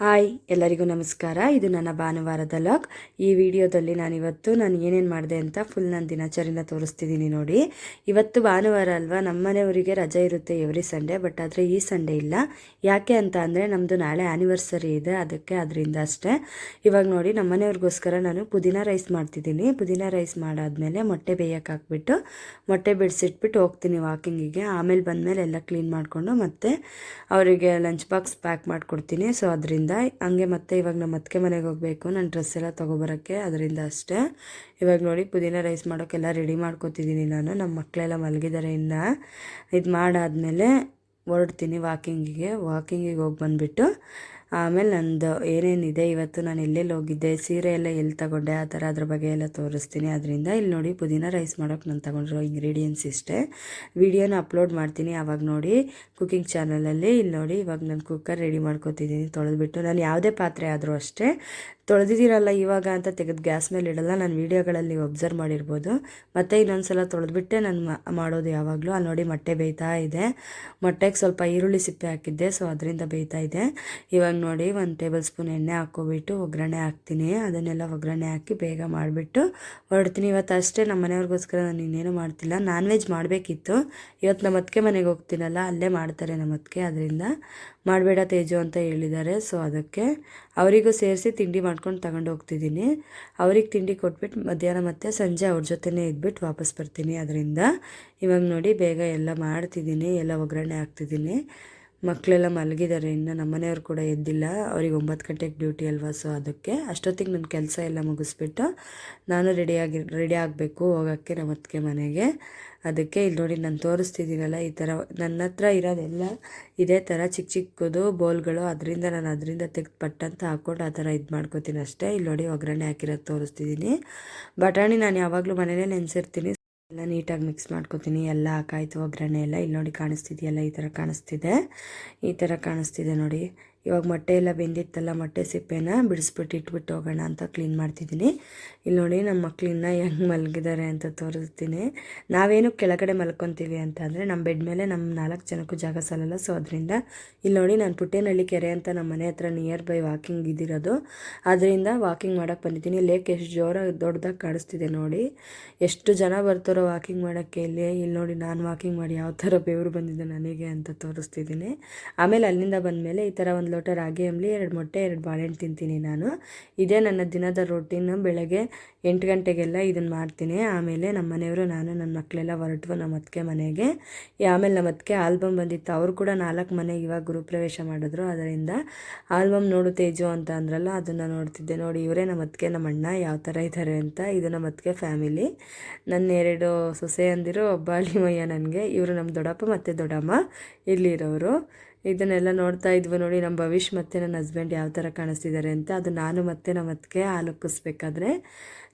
Hi, ಎಲ್ಲರಿಗೂ ನಮಸ್ಕಾರ. ಇದು ನನ್ನ ಭಾನುವಾರದ ಲಾಗ್. ಈ ವಿಡಿಯೋದಲ್ಲಿ ನಾನಿವತ್ತು ನಾನು ಏನೇನು ಮಾಡಿದೆ ಅಂತ ಫುಲ್ ನನ್ನ ದಿನಚರಿನ ತೋರಿಸ್ತಿದ್ದೀನಿ ನೋಡಿ. ಇವತ್ತು ಭಾನುವಾರ ಅಲ್ವಾ ನಮ್ಮನೆಯವರಿಗೆ ರಜೆ ಇರುತ್ತೆ ಎವ್ರಿ ಸಂಡೇ ಬಟ್ ಆದರೆ ಈ ಸಂಡೇ ಇಲ್ಲ. ಯಾಕೆ ಅಂತ ಅಂದರೆ ನಮ್ಮದು ನಾಳೆ ಆ್ಯನಿವರ್ಸರಿ ಇದೆ, ಅದಕ್ಕೆ ಅದರಿಂದ ಅಷ್ಟೇ. ಇವಾಗ ನೋಡಿ ನಮ್ಮನೆಯವ್ರಿಗೋಸ್ಕರ ನಾನು ಪುದೀನ ರೈಸ್ ಮಾಡ್ತಿದ್ದೀನಿ ಪುದೀನ ರೈಸ್ ಮಾಡಾದಮೇಲೆ ಮೊಟ್ಟೆ ಬೇಯಕ್ಕೆ ಹಾಕ್ಬಿಟ್ಟು, ಮೊಟ್ಟೆ ಬಿಡಿಸಿಟ್ಬಿಟ್ಟು ಹೋಗ್ತೀನಿ ವಾಕಿಂಗಿಗೆ ಆಮೇಲೆ ಬಂದಮೇಲೆ ಎಲ್ಲ ಕ್ಲೀನ್ ಮಾಡಿಕೊಂಡು ಮತ್ತೆ ಅವರಿಗೆ ಲಂಚ್ ಬಾಕ್ಸ್ ಪ್ಯಾಕ್ ಮಾಡಿಕೊಡ್ತೀನಿ. ಸೊ ಅದರಿಂದ ಹಂಗೆ ಮತ್ತೆ ಇವಾಗ ನಮ್ಮ ಅತ್ತಿಗೆ ಮನೆಗೆ ಹೋಗಬೇಕು. ನನ್ನ ಡ್ರೆಸ್ ಎಲ್ಲ ತೊಗೊಬರೋಕ್ಕೆ ಅದರಿಂದ ಅಷ್ಟೇ. ಇವಾಗ ನೋಡಿ ಪುದೀನ ರೈಸ್ ಮಾಡೋಕ್ಕೆಲ್ಲ ರೆಡಿ ಮಾಡ್ಕೋತಿದ್ದೀನಿ ನಾನು. ನಮ್ಮ ಮಕ್ಕಳೆಲ್ಲ ಮಲಗಿದ್ದಾರೆ ಇನ್ನು. ಇದು ಮಾಡಾದಮೇಲೆ ಹೊರಡ್ತೀನಿ ವಾಕಿಂಗಿಗೆ ವಾಕಿಂಗಿಗೆ ಹೋಗಿ ಬಂದುಬಿಟ್ಟು ಆಮೇಲೆ ನಂದು ಏನೇನಿದೆ ಇವತ್ತು ನಾನು ಎಲ್ಲೆಲ್ಲಿ ಹೋಗಿದ್ದೆ, ಸೀರೆ ಎಲ್ಲ ಎಲ್ಲಿ ತಗೊಂಡೆ, ಆ ಥರ ಅದ್ರ ಬಗ್ಗೆ ಎಲ್ಲ ತೋರಿಸ್ತೀನಿ. ಅದರಿಂದ ಇಲ್ಲಿ ನೋಡಿ ಪುದೀನ ರೈಸ್ ಮಾಡೋಕೆ ನಾನು ತಗೊಂಡಿರೋ ಇಂಗ್ರೀಡಿಯೆಂಟ್ಸ್ ಇಷ್ಟೇ. ವಿಡಿಯೋನ ಅಪ್ಲೋಡ್ ಮಾಡ್ತೀನಿ, ಆವಾಗ ನೋಡಿ. ಕುಕ್ಕಿಂಗ್ ಚಾನಲಲ್ಲಿ ಇಲ್ಲಿ ನೋಡಿ, ಇವಾಗ ನಾನು ಕುಕ್ಕರ್ ರೆಡಿ ಮಾಡ್ಕೊತಿದ್ದೀನಿ. ತೊಳೆದುಬಿಟ್ಟು ನಾನು ಯಾವುದೇ ಪಾತ್ರೆ ಆದರೂ ಅಷ್ಟೇ. ತೊಳೆದಿದ್ದೀರಲ್ಲ ಇವಾಗ ಅಂತ ತೆಗೆದು ಗ್ಯಾಸ್ ಮೇಲೆ ಇಡಲ್ಲ, ನಾನು ವೀಡಿಯೋಗಳಲ್ಲಿ ಒಬ್ಸರ್ವ್ ಮಾಡಿರ್ಬೋದು. ಮತ್ತು ಇನ್ನೊಂದು ಸಲ ತೊಳೆದ್ಬಿಟ್ಟೆ ನಾನು ಮಾಡೋದು ಯಾವಾಗಲೂ. ಅಲ್ಲಿ ನೋಡಿ ಮೊಟ್ಟೆ ಬೇಯ್ತಾ ಇದೆ. ಮೊಟ್ಟೆಗೆ ಸ್ವಲ್ಪ ಈರುಳ್ಳಿ ಸಿಪ್ಪೆ ಹಾಕಿದ್ದೆ, ಸೊ ಅದರಿಂದ ಬೇಯ್ತಾ ಇದೆ. ಇವಾಗ ನೋಡಿ ಒಂದು ಟೇಬಲ್ ಸ್ಪೂನ್ ಎಣ್ಣೆ ಹಾಕ್ಕೊಬಿಟ್ಟು ಒಗ್ಗರಣೆ ಹಾಕ್ತೀನಿ. ಅದನ್ನೆಲ್ಲ ಒಗ್ಗರಣೆ ಹಾಕಿ ಬೇಗ ಮಾಡಿಬಿಟ್ಟು ಹೊರಡ್ತೀನಿ. ಇವತ್ತು ಅಷ್ಟೇ ನಮ್ಮ ಮನೆಯವ್ರಿಗೋಸ್ಕರ ನಾನು ಇನ್ನೇನು ಮಾಡ್ತಿಲ್ಲ. ನಾನ್ ವೆಜ್ ಮಾಡಬೇಕಿತ್ತು. ಇವತ್ತು ನಮ್ಮ ಅತ್ತಿಗೆ ಮನೆಗೆ ಹೋಗ್ತೀನಲ್ಲ, ಅಲ್ಲೇ ಮಾಡ್ತಾರೆ ನಮ್ಮ ಅತ್ತಿಗೆ. ಅದರಿಂದ ಮಾಡಬೇಡ ತೇಜು ಅಂತ ಹೇಳಿದ್ದಾರೆ. ಸೊ ಅದಕ್ಕೆ ಅವರಿಗೂ ಸೇರಿಸಿ ತಿಂಡಿ ಮಾಡ್ಕೊಂಡು ತಗೊಂಡು ಹೋಗ್ತಿದ್ದೀನಿ. ಅವ್ರಿಗೆ ತಿಂಡಿ ಕೊಟ್ಬಿಟ್ಟು ಮಧ್ಯಾಹ್ನ ಮತ್ತೆ ಸಂಜೆ ಅವ್ರ ಜೊತೆನೇ ಇದ್ಬಿಟ್ಟು ವಾಪಸ್ ಬರ್ತೀನಿ. ಅದರಿಂದ ಇವಾಗ ನೋಡಿ ಬೇಗ ಎಲ್ಲ ಮಾಡ್ತಿದ್ದೀನಿ, ಎಲ್ಲ ಒಗ್ಗರಣೆ ಹಾಕ್ತಿದ್ದೀನಿ. ಮಕ್ಕಳೆಲ್ಲ ಮಲಗಿದ್ದಾರೆ, ಇನ್ನು ನಮ್ಮ ಮನೆಯವ್ರು ಕೂಡ ಎದ್ದಿಲ್ಲ. ಅವ್ರಿಗೆ ಒಂಬತ್ತು ಗಂಟೆಗೆ ಡ್ಯೂಟಿ ಅಲ್ವಾ ಸೊ ಅದಕ್ಕೆ ಅಷ್ಟೊತ್ತಿಗೆ ನನ್ನ ಕೆಲಸ ಎಲ್ಲ ಮುಗಿಸ್ಬಿಟ್ಟು ನಾನು ರೆಡಿಯಾಗಿ ರೆಡಿ ಆಗಬೇಕು, ಹೋಗೋಕ್ಕೆ ನಮ್ಮ ಅತ್ತಿಗೆ ಮನೆಗೆ. ಅದಕ್ಕೆ ಇಲ್ಲಿ ನೋಡಿ ನಾನು ತೋರಿಸ್ತಿದ್ದೀನಲ್ಲ, ಈ ಥರ ನನ್ನ ಹತ್ರ ಇರೋದೆಲ್ಲ ಇದೇ ಥರ ಚಿಕ್ಕ ಚಿಕ್ಕದು ಬೋಲ್ಗಳು, ಅದರಿಂದ ನಾನು ಅದರಿಂದ ತೆಗೆದು ಪಟ್ಟಂತ ಹಾಕ್ಕೊಂಡು ಆ ಥರ ಇದು ಮಾಡ್ಕೋತೀನಿ ಅಷ್ಟೇ. ಇಲ್ಲಿ ನೋಡಿ ಒಗ್ಗರಣೆ ಹಾಕಿರೋದು ತೋರಿಸ್ತಿದ್ದೀನಿ. ಬಟಾಣಿ ನಾನು ಯಾವಾಗಲೂ ಮನೇಲೇ ನೆನೆಸಿರ್ತೀನಿ. ಎಲ್ಲ ನೀಟಾಗಿ ಮಿಕ್ಸ್ ಮಾಡ್ಕೊತೀನಿ. ಎಲ್ಲ ಹಾಕಾಯ್ತು, ಒಗ್ಗರಣೆ ಎಲ್ಲ. ಇಲ್ಲಿ ನೋಡಿ ಕಾಣಿಸ್ತಿದೆಯಲ್ಲ ಈ ಥರ ಕಾಣಿಸ್ತಿದೆ. ಈ ಥರ ಕಾಣಿಸ್ತಿದೆ ನೋಡಿ. ಇವಾಗ ಮೊಟ್ಟೆ ಎಲ್ಲ ಬೆಂದಿತ್ತಲ್ಲ, ಮೊಟ್ಟೆ ಸಿಪ್ಪೆನ ಬಿಡಿಸ್ಬಿಟ್ಟು ಇಟ್ಬಿಟ್ಟು ಹೋಗೋಣ ಅಂತ ಕ್ಲೀನ್ ಮಾಡ್ತಿದ್ದೀನಿ. ಇಲ್ಲಿ ನೋಡಿ ನಮ್ಮ ಮಕ್ಕಳನ್ನ ಹೆಂಗೆ ಮಲಗಿದ್ದಾರೆ ಅಂತ ತೋರಿಸ್ತೀನಿ. ನಾವೇನು ಕೆಳಗಡೆ ಮಲ್ಕೊತೀವಿ ಅಂತ ಅಂದರೆ ನಮ್ಮ ಬೆಡ್ ಮೇಲೆ ನಮ್ಮ ನಾಲ್ಕು ಜನಕ್ಕೂ ಜಾಗ ಸಾಲಲ್ಲ. ಸೊ ಅದರಿಂದ ಇಲ್ಲಿ ನೋಡಿ ನಾನು ಪುಟ್ಟೇನಹಳ್ಳಿ ಕೆರೆ ಅಂತ ನಮ್ಮ ಮನೆ ಹತ್ರ ನಿಯರ್ ಬೈ ವಾಕಿಂಗ್ ಇದ್ದಿರೋದು ಅದರಿಂದ ವಾಕಿಂಗ್ ಮಾಡೋಕ್ಕೆ ಬಂದಿದ್ದೀನಿ. ಲೇಕ್ ಎಷ್ಟು ಜೋರಾಗಿ ದೊಡ್ಡದಾಗಿ ಕಾಣಿಸ್ತಿದೆ ನೋಡಿ. ಎಷ್ಟು ಜನ ಬರ್ತಾರೋ ವಾಕಿಂಗ್ ಮಾಡೋಕ್ಕೆ ಇಲ್ಲಿ. ಇಲ್ಲಿ ನೋಡಿ ನಾನು ವಾಕಿಂಗ್ ಮಾಡಿ ಯಾವ ಥರ ಬೆವರು ಬಂದಿದೆ ನನಗೆ ಅಂತ ತೋರಿಸ್ತಿದ್ದೀನಿ. ಆಮೇಲೆ ಅಲ್ಲಿಂದ ಬಂದಮೇಲೆ ಈ ಥರ ಒಂದು ಲೋಟ ರಾಗಿ ಅಂಬಲಿ, ಎರಡು ಮೊಟ್ಟೆ, ಎರಡು ಬಾಳೆಹಣ್ಣು ತಿಂತೀನಿ ನಾನು. ಇದೇ ನನ್ನ ದಿನದ ರೊಟೀನು ಬೆಳಗ್ಗೆ ಎಂಟು ಗಂಟೆಗೆಲ್ಲ ಇದನ್ನು ಮಾಡ್ತೀನಿ. ಆಮೇಲೆ ನಮ್ಮ ಮನೆಯವರು, ನಾನು, ನನ್ನ ಮಕ್ಕಳೆಲ್ಲ ಹೊರಟು ನಮ್ಮ ಅತ್ತಿಗೆ ಮನೆಗೆ. ಆಮೇಲೆ ನಮ್ಮ ಅತ್ತಿಗೆ ಆಲ್ಬಮ್ ಬಂದಿತ್ತು. ಅವರು ಕೂಡ ನಾಲ್ಕು ಮನೆಗೆ ಇವಾಗ ಗೃಹಪ್ರವೇಶ ಮಾಡಿದ್ರು. ಅದರಿಂದ ಆಲ್ಬಮ್ ನೋಡು ತೇಜು ಅಂತ ಅಂದ್ರಲ್ಲ, ಅದನ್ನು ನೋಡ್ತಿದ್ದೆ. ನೋಡಿ, ಇವರೇ ನಮ್ಮ ಅತ್ತಿಗೆ ನಮ್ಮ ಅಣ್ಣ, ಯಾವ ಥರ ಇದ್ದಾರೆ ಅಂತ. ಇದು ನಮ್ಮ ಅತ್ತಿಗೆ ಫ್ಯಾಮಿಲಿ ನನ್ನ ಎರಡು ಸೊಸೆ ಅಂದಿರು ಒಬ್ಬ ಅಳಿಮಯ್ಯ ನನಗೆ, ಇವರು ನಮ್ಮ ದೊಡ್ಡಪ್ಪ ಮತ್ತು ದೊಡ್ಡಮ್ಮ ಇಲ್ಲಿರೋರು. ಇದನ್ನೆಲ್ಲ ನೋಡ್ತಾ ಇದ್ವಿ ನೋಡಿ, ನಮ್ಮ ಭವಿಷ್ ಮತ್ತು ನನ್ನ ಹಸ್ಬೆಂಡ್ ಯಾವ ಥರ ಕಾಣಿಸ್ತಿದ್ದಾರೆ ಅಂತ. ಅದು ನಾನು ಮತ್ತು ನಮ್ಮ ಅತ್ತಿಗೆ ಆಲೋಕಿಸ್ಬೇಕಾದ್ರೆ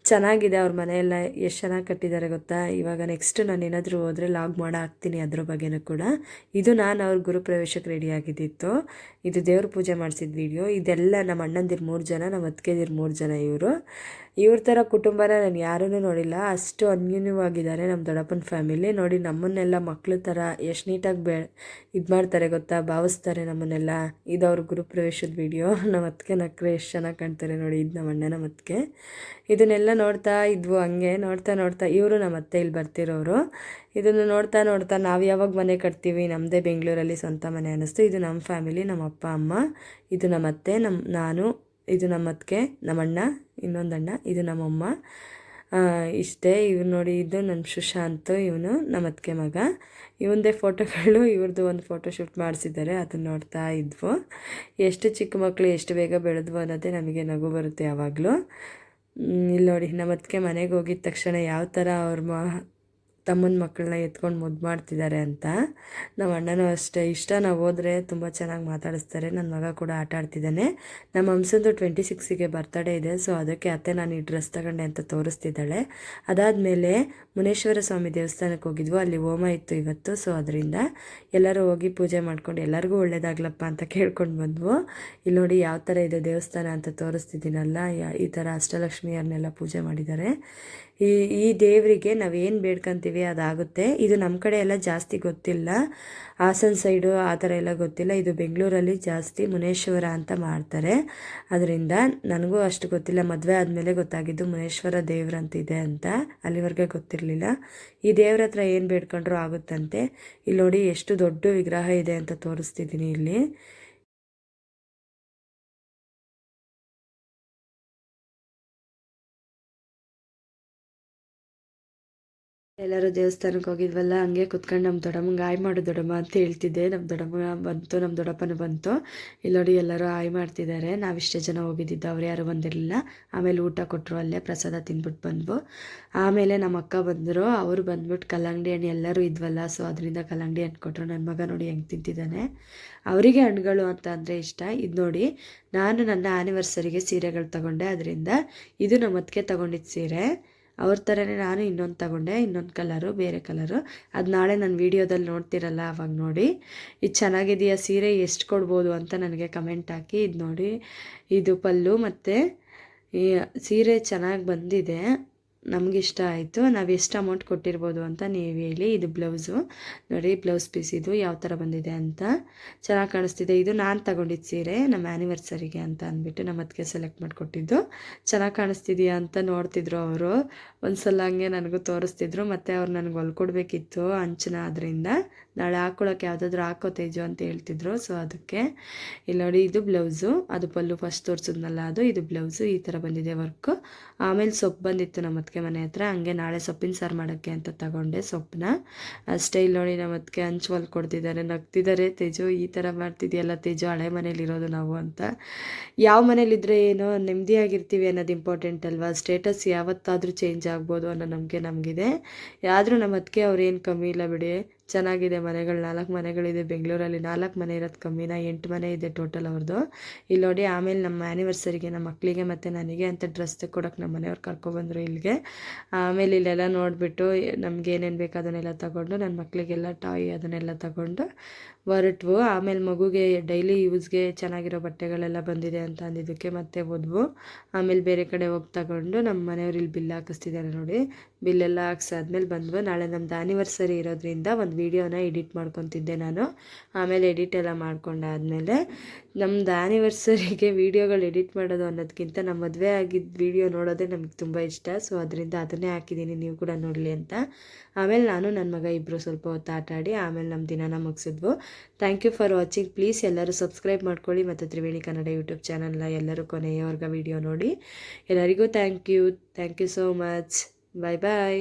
ಚೆನ್ನಾಗಿದೆ ಅವ್ರ ಮನೆಯೆಲ್ಲ ಎಷ್ಟು ಚೆನ್ನಾಗಿ ಕಟ್ಟಿದ್ದಾರೆ ಗೊತ್ತಾ? ಇವಾಗ ನೆಕ್ಸ್ಟ್ ನಾನು ಏನಾದರೂ ಹೋದರೆ ಲಾಗ್ ಮಾಡೋ ಹಾಕ್ತೀನಿ ಅದ್ರ ಬಗ್ಗೆನೂ ಕೂಡ. ಇದು ನಾನು ಅವ್ರ ಗುರುಪ್ರವೇಶಕ್ಕೆ ರೆಡಿ ಆಗಿದ್ದಿತ್ತು. ಇದು ದೇವ್ರ ಪೂಜೆ ಮಾಡಿಸಿದ ವಿಡಿಯೋ ಇದೆಲ್ಲ ನಮ್ಮ ಅಣ್ಣಂದಿರು ಮೂರು ಜನ, ನಮ್ಮ ಅತ್ತಿಗೆದಿರು ಮೂರು ಜನ ಇವರು. ಇವ್ರ ಥರ ಕುಟುಂಬನ ನಾನು ಯಾರೂ ನೋಡಿಲ್ಲ. ಅಷ್ಟು ಅನ್ಯೂನ್ಯವಾಗಿದ್ದಾರೆ ನಮ್ಮ ದೊಡ್ಡಪ್ಪನ ಫ್ಯಾಮಿಲಿ ನೋಡಿ ನಮ್ಮನ್ನೆಲ್ಲ ಮಕ್ಕಳು ಥರ ಎಷ್ಟು ನೀಟಾಗಿ ಬೆ ಇದು ಮಾಡ್ತಾರೆ ಗೊತ್ತಾ? ಭಾವಿಸ್ತಾರೆ ನಮ್ಮನ್ನೆಲ್ಲ. ಇದು ಅವ್ರ ಗುರುಪ್ರವೇಶದ ವಿಡಿಯೋ ನಮ್ಮ ಅತ್ತಿಗೆ ನಕ್ರೆ ಎಷ್ಟು ಚೆನ್ನಾಗಿ ಕಾಣ್ತಾರೆ ನೋಡಿ ಇದು ನಮ್ಮ ಅಣ್ಣ ನಮ್ಮ ಅತ್ತಿಗೆ ಇದನ್ನೆಲ್ಲ ನೋಡ್ತಾ ಇದ್ವು ಹಂಗೆ, ನೋಡ್ತಾ ನೋಡ್ತಾ ಇವರು ನಮ್ಮ ಅತ್ತೆ ಇಲ್ಲಿ ಬರ್ತಿರೋರು. ಇದನ್ನು ನೋಡ್ತಾ ನೋಡ್ತಾ ನಾವು ಯಾವಾಗ ಮನೆ ಕಟ್ತೀವಿ ನಮ್ಮದೇ ಬೆಂಗಳೂರಲ್ಲಿ ಸ್ವಂತ ಮನೆ ಅನ್ನಿಸ್ತು. ಇದು ನಮ್ಮ ಫ್ಯಾಮಿಲಿ ನಮ್ಮ ಅಪ್ಪ, ಅಮ್ಮ, ಇದು ನಮ್ಮ ಅತ್ತೆ ನಮ್ಮ ನಾನು, ಇದು ನಮ್ಮ ಅತ್ತಿಗೆ ನಮ್ಮಣ್ಣ ಇನ್ನೊಂದು ಅಣ್ಣ, ಇದು ನಮ್ಮಮ್ಮ ಇಷ್ಟೇ ಇವ್ರು ನೋಡಿ ಇದು ನನ್ನ ಸುಶಾಂತ್, ಇವನು ನಮ್ಮ ಅತ್ತಿಗೆ ಮಗ ಇವಂದೇ ಫೋಟೋಗಳು ಇವ್ರದ್ದು ಒಂದು ಫೋಟೋ ಶೂಟ್ ಮಾಡಿಸಿದ್ದಾರೆ ಅದನ್ನು ನೋಡ್ತಾ ಇದ್ವು. ಎಷ್ಟು ಚಿಕ್ಕ ಮಕ್ಕಳು ಎಷ್ಟು ಬೇಗ ಬೆಳೆದ್ವು ಅನ್ನೋದೇ ನಮಗೆ ನಗು ಬರುತ್ತೆ ಯಾವಾಗಲೂ. ಇಲ್ಲಿ ನೋಡಿ ನಮ್ಮ ಅತ್ತಿಗೆ ಮನೆಗೆ ಹೋಗಿದ ತಕ್ಷಣ ಯಾವ ಥರ ಅವ್ರ ಮ ತಮ್ಮನ ಮಕ್ಕಳನ್ನ ಎತ್ಕೊಂಡು ಮುದ್ದು ಮಾಡ್ತಿದ್ದಾರೆ ಅಂತ. ನಮ್ಮ ಅಣ್ಣನೂ ಅಷ್ಟೇ. ಇಷ್ಟ ನಾವು ಹೋದರೆ ತುಂಬ ಚೆನ್ನಾಗಿ ಮಾತಾಡಿಸ್ತಾರೆ. ನನ್ನ ಮಗ ಕೂಡ ಆಟ ಆಡ್ತಿದ್ದಾನೆ ನಮ್ಮ ಹಂಸಂದು ಟ್ವೆಂಟಿ ಸಿಕ್ಸಿಗೆ ಬರ್ತಡೇ ಇದೆ. ಸೊ ಅದಕ್ಕೆ ಅತ್ತೆ ನಾನು ಈ ಡ್ರೆಸ್ ತಗೊಂಡೆ ಅಂತ ತೋರಿಸ್ತಿದ್ದಾಳೆ. ಅದಾದಮೇಲೆ ಮುನೇಶ್ವರ ಸ್ವಾಮಿ ದೇವಸ್ಥಾನಕ್ಕೆ ಹೋಗಿದ್ವು. ಅಲ್ಲಿ ಹೋಮ ಇತ್ತು ಇವತ್ತು. ಸೊ ಅದರಿಂದ ಎಲ್ಲರೂ ಹೋಗಿ ಪೂಜೆ ಮಾಡ್ಕೊಂಡು ಎಲ್ಲರಿಗೂ ಒಳ್ಳೇದಾಗ್ಲಪ್ಪ ಅಂತ ಕೇಳ್ಕೊಂಡು ಬಂದ್ವು. ಇಲ್ಲಿ ನೋಡಿ ಯಾವ ಥರ ಇದೆ ದೇವಸ್ಥಾನ ಅಂತ ತೋರಿಸ್ತಿದ್ದೀನಲ್ಲ. ಈ ಥರ ಅಷ್ಟಲಕ್ಷ್ಮಿಯರನ್ನೆಲ್ಲ ಪೂಜೆ ಮಾಡಿದ್ದಾರೆ ಈ ಈ ದೇವರಿಗೆ ನಾವೇನು ಬೇಡ್ಕೊಂತೀವಿ ಅದಾಗುತ್ತೆ. ಇದು ನಮ್ಮ ಕಡೆ ಎಲ್ಲ ಜಾಸ್ತಿ ಗೊತ್ತಿಲ್ಲ. ಹಾಸನ ಸೈಡು ಆ ಥರ ಎಲ್ಲ ಗೊತ್ತಿಲ್ಲ. ಇದು ಬೆಂಗಳೂರಲ್ಲಿ ಜಾಸ್ತಿ ಮುನೇಶ್ವರ ಅಂತ ಮಾಡ್ತಾರೆ. ಅದರಿಂದ ನನಗೂ ಅಷ್ಟು ಗೊತ್ತಿಲ್ಲ. ಮದುವೆ ಆದಮೇಲೆ ಗೊತ್ತಾಗಿದ್ದು ಮುನೇಶ್ವರ ದೇವ್ರಂತಿದೆ ಅಂತ ಅಲ್ಲಿವರೆಗೆ ಗೊತ್ತಿರಲಿಲ್ಲ. ಈ ದೇವ್ರ ಹತ್ರ ಏನು ಬೇಡ್ಕೊಂಡ್ರೂ ಆಗುತ್ತಂತೆ. ಇಲ್ಲಿ ನೋಡಿ ಎಷ್ಟು ದೊಡ್ಡ ವಿಗ್ರಹ ಇದೆ ಅಂತ ತೋರಿಸ್ತಿದ್ದೀನಿ ಇಲ್ಲಿ. ಎಲ್ಲರೂ ದೇವಸ್ಥಾನಕ್ಕೆ ಹೋಗಿದ್ವಲ್ಲ, ಹಂಗೆ ಕುತ್ಕೊಂಡು ನಮ್ಮ ದೊಡ್ಡಮ್ಮಂಗೆ ಆಯ್ ಮಾಡು ದೊಡ್ಡಮ್ಮ ಅಂತ ಹೇಳ್ತಿದ್ದೆ. ನಮ್ಮ ದೊಡ್ಡಮ್ಮ ಬಂತು ನಮ್ಮ ದೊಡ್ಡಪ್ಪನ ಬಂತು. ಇಲ್ಲಿ ನೋಡಿ ಎಲ್ಲರೂ ಆಯ್ ಮಾಡ್ತಿದ್ದಾರೆ. ನಾವಿಷ್ಟೇ ಜನ ಹೋಗಿದ್ದಿದ್ದು, ಅವ್ರು ಯಾರು ಬಂದಿರಲಿಲ್ಲ. ಆಮೇಲೆ ಊಟ ಕೊಟ್ಟರು ಅಲ್ಲೇ ಪ್ರಸಾದ ತಿಂದ್ಬಿಟ್ಟು ಬಂದ್ವು. ಆಮೇಲೆ ನಮ್ಮ ಅಕ್ಕ ಬಂದರು, ಅವರು ಬಂದ್ಬಿಟ್ಟು ಕಲ್ಲಂಗಡಿ ಹಣ್ಣು ಎಲ್ಲರೂ ಇದ್ವಲ್ಲ, ಸೊ ಅದರಿಂದ ಕಲ್ಲಂಗಡಿ ಹಣ್ಣು ಕೊಟ್ಟರು ನನ್ನ ಮಗ ನೋಡಿ ಹೆಂಗೆ ತಿಂತಿದ್ದಾನೆ. ಅವರಿಗೆ ಹಣ್ಣುಗಳು ಅಂತ ಅಂದರೆ ಇಷ್ಟ. ಇದು ನೋಡಿ, ನಾನು ನನ್ನ ಆ್ಯನಿವರ್ಸರಿಗೆ ಸೀರೆಗಳು ತಗೊಂಡೆ. ಅದರಿಂದ ಇದು ನಮ್ಮ ಅದಕ್ಕೆ ತಗೊಂಡಿದ್ದ ಸೀರೆ. ಅವ್ರ ಥರನೇ ನಾನು ಇನ್ನೊಂದು ತಗೊಂಡೆ, ಇನ್ನೊಂದು ಕಲರು ಬೇರೆ ಕಲರು ಅದು ನಾಳೆ ನಾನು ವೀಡಿಯೋದಲ್ಲಿ ನೋಡ್ತಿರಲ್ಲ ಅವಾಗ ನೋಡಿ. ಇದು ಚೆನ್ನಾಗಿದೆಯಾ, ಸೀರೆ ಎಷ್ಟು ಕೊಡ್ಬೋದು ಅಂತ ನನಗೆ ಕಮೆಂಟ್ ಹಾಕಿ, ಇದು ನೋಡಿ. ಇದು ಪಲ್ಲು ಮತ್ತು ಈ ಸೀರೆ ಚೆನ್ನಾಗಿ ಬಂದಿದೆ. ನಮಗಿಷ್ಟ ಆಯಿತು. ನಾವು ಎಷ್ಟು ಅಮೌಂಟ್ ಕೊಟ್ಟಿರ್ಬೋದು ಅಂತ ನೀವು ಹೇಳಿ ಇದು ಬ್ಲೌಸು. ನೋಡಿ ಬ್ಲೌಸ್ ಪೀಸ್ ಇದು ಯಾವ ಥರ ಬಂದಿದೆ ಅಂತ. ಚೆನ್ನಾಗಿ ಕಾಣಿಸ್ತಿದೆ. ಇದು ನಾನು ತಗೊಂಡಿದ್ದ ಸೀರೆ ನಮ್ಮ ಆ್ಯನಿವರ್ಸರಿಗೆ ಅಂತ ಅಂದ್ಬಿಟ್ಟು ನಮ್ಮ ಅದಕ್ಕೆ ಸೆಲೆಕ್ಟ್ ಮಾಡಿಕೊಟ್ಟಿದ್ದು. ಚೆನ್ನಾಗಿ ಕಾಣಿಸ್ತಿದೆಯಾ ಅಂತ ನೋಡ್ತಿದ್ರು ಅವರು. ಒಂದು ಸಲ ಹಂಗೆ ನನಗೂ ತೋರಿಸ್ತಿದ್ರು. ಮತ್ತು ಅವ್ರು ನನಗೆ ಹೊಲ್ಕೊಡ್ಬೇಕಿತ್ತು ಅಂಚನ ಅದರಿಂದ ನಾಳೆ ಹಾಕೊಳ್ಳೋಕೆ ಯಾವುದಾದ್ರೂ ಹಾಕೋ ತೇಜು ಅಂತ ಹೇಳ್ತಿದ್ರು. ಸೊ ಅದಕ್ಕೆ ಇಲ್ಲಿ ನೋಡಿ ಇದು ಬ್ಲೌಸು. ಅದು ಪಲ್ಲು ಫಸ್ಟ್ ತೋರಿಸಿದ್ನಲ್ಲ ಅದು. ಇದು ಬ್ಲೌಸು. ಈ ಥರ ಬಂದಿದೆ ವರ್ಕು ಆಮೇಲೆ ಸೊಪ್ಪು ಬಂದಿತ್ತು ನಮ್ಮ ಅದಕ್ಕೆ ಮನೆ ಹತ್ರ, ಹಂಗೆ ನಾಳೆ ಸೊಪ್ಪಿನ ಸಾರು ಮಾಡೋಕ್ಕೆ ಅಂತ ತಗೊಂಡೆ ಸೊಪ್ಪನ್ನ. ಅಷ್ಟೇ ಇಲ್ಲಿ ನೋಡಿ ನಮ್ಮ ಅದಕ್ಕೆ ಹಂಚು ಹೊಲ್ ಕೊಡ್ತಿದ್ದಾರೆ, ನಗ್ತಿದ್ದಾರೆ. ತೇಜು, ಈ ಥರ ಮಾಡ್ತಿದೆಯಲ್ಲ ತೇಜು, ಹಳೆ ಮನೇಲಿರೋದು ನಾವು ಅಂತ. ಯಾವ ಮನೇಲಿದ್ದರೆ ಏನೋ ನೆಮ್ಮದಿಯಾಗಿರ್ತೀವಿ ಅನ್ನೋದು ಇಂಪಾರ್ಟೆಂಟ್ ಅಲ್ವಾ? ಸ್ಟೇಟಸ್ ಯಾವತ್ತಾದರೂ ಚೇಂಜ್ ಆಗ್ಬೋದು ಅನ್ನೋ ನಂಬಿಕೆ ನಮಗಿದೆ. ಆದರೂ ನಮ್ಮ ಅದಕ್ಕೆ ಅವ್ರೇನು ಕಮ್ಮಿ ಇಲ್ಲ ಬಿಡಿ. ಚೆನ್ನಾಗಿದೆ ಮನೆಗಳು, ನಾಲ್ಕು ಮನೆಗಳಿದೆ ಬೆಂಗಳೂರಲ್ಲಿ, ನಾಲ್ಕು ಮನೆ ಇರೋದು ಕಮ್ಮಿನ, ಎಂಟು ಮನೆ ಇದೆ ಟೋಟಲ್ ಅವ್ರದ್ದು ಇಲ್ಲಿ ನೋಡಿ ಆಮೇಲೆ ನಮ್ಮ ಆ್ಯನಿವರ್ಸರಿಗೆ ನಮ್ಮ ಮಕ್ಕಳಿಗೆ ಮತ್ತು ನನಗೆ ಅಂತ ಡ್ರೆಸ್ ಕೊಡೋಕೆ ನಮ್ಮ ಮನೆಯವ್ರು ಕರ್ಕೊಬಂದರು ಇಲ್ಲಿಗೆ. ಆಮೇಲೆ ಇಲ್ಲೆಲ್ಲ ನೋಡಿಬಿಟ್ಟು, ನಮ್ಗೆ ಏನೇನು ಬೇಕು ಅದನ್ನೆಲ್ಲ ತಗೊಂಡು ನನ್ನ ಮಕ್ಕಳಿಗೆಲ್ಲ ಟಾಯ್ ಅದನ್ನೆಲ್ಲ ತಗೊಂಡು ಹೊರಟ್ವು. ಆಮೇಲೆ ಮಗುಗೆ ಡೈಲಿ ಯೂಸ್ಗೆ ಚೆನ್ನಾಗಿರೋ ಬಟ್ಟೆಗಳೆಲ್ಲ ಬಂದಿದೆ ಅಂತ ಅಂದಿದ್ದಕ್ಕೆ ಮತ್ತೆ ಓದ್ವು ಆಮೇಲೆ ಬೇರೆ ಕಡೆ ಹೋಗಿ ತಗೊಂಡು ನಮ್ಮ ಮನೆಯವ್ರು ಇಲ್ಲಿ ಬಿಲ್ ಹಾಕಿಸ್ತಿದ್ದಾರೆ ನೋಡಿ. ಬಿಲ್ಲೆಲ್ಲ ಹಾಕ್ಸಾದ್ಮೇಲೆ ಬಂದ್ವು. ನಾಳೆ ನಮ್ದು ಆ್ಯನಿವರ್ಸರಿ ಇರೋದ್ರಿಂದ ಒಂದು ವೀಡಿಯೋನ ಎಡಿಟ್ ಮಾಡ್ಕೊತಿದ್ದೆ ನಾನು. ಆಮೇಲೆ ಎಡಿಟ್ ಎಲ್ಲ ಮಾಡ್ಕೊಂಡಾದ್ಮೇಲೆ ನಮ್ಮದು ಆ್ಯನಿವರ್ಸರಿಗೆ ವೀಡಿಯೋಗಳು ಎಡಿಟ್ ಮಾಡೋದು ಅನ್ನೋದಕ್ಕಿಂತ ನಮ್ಮ ಮದುವೆ ಆಗಿದ್ದ ವೀಡಿಯೋ ನೋಡೋದೇ ನಮಗೆ ತುಂಬ ಇಷ್ಟ. ಸೊ ಅದರಿಂದ ಅದನ್ನೇ ಹಾಕಿದ್ದೀನಿ ನೀವು ಕೂಡ ನೋಡಲಿ ಅಂತ. ಆಮೇಲೆ ನಾನು ನನ್ನ ಮಗ ಇಬ್ಬರು ಸ್ವಲ್ಪ ಹೊತ್ತು ಆಟ ಆಡಿ ಆಮೇಲೆ ನಮ್ಮ ದಿನನ ಮುಗಿಸಿದ್ವು. Thank you for watching please ಎಲ್ಲರೂ ಸಬ್ಸ್ಕ್ರೈಬ್ ಮಾಡ್ಕೊಳ್ಳಿ ಮತ್ತು ತ್ರಿವೇಣಿ ಕನ್ನಡ ಯೂಟ್ಯೂಬ್ ಚಾನಲ್ನ ಎಲ್ಲರೂ ಕೊನೆಯವರೆಗೂ ವೀಡಿಯೋ ನೋಡಿ. ಎಲ್ಲರಿಗೂ thank you thank you so much bye bye